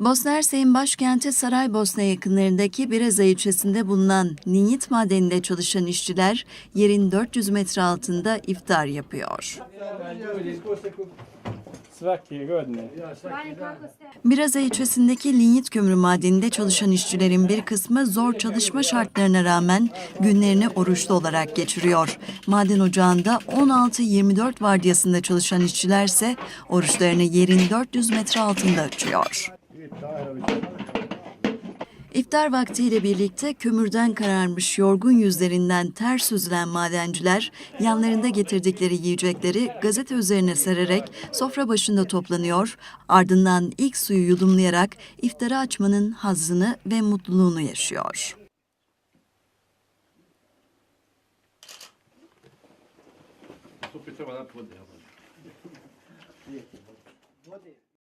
Bosna Hersek'in başkenti Saraybosna yakınlarındaki Breza ilçesinde bulunan Ninyit madeninde çalışan işçiler yerin 400 metre altında iftar yapıyor. Breza ilçesindeki linyit kömürü madeninde çalışan işçilerin bir kısmı zor çalışma şartlarına rağmen günlerini oruçlu olarak geçiriyor. Maden ocağında 16-24 vardiyasında çalışan işçilerse oruçlarını yerin 400 metre altında açıyor. İftar vaktiyle birlikte kömürden kararmış yorgun yüzlerinden ter süzülen madenciler yanlarında getirdikleri yiyecekleri gazete üzerine sererek sofra başında toplanıyor, ardından ilk suyu yudumlayarak iftarı açmanın hazzını ve mutluluğunu yaşıyor. Dati vode.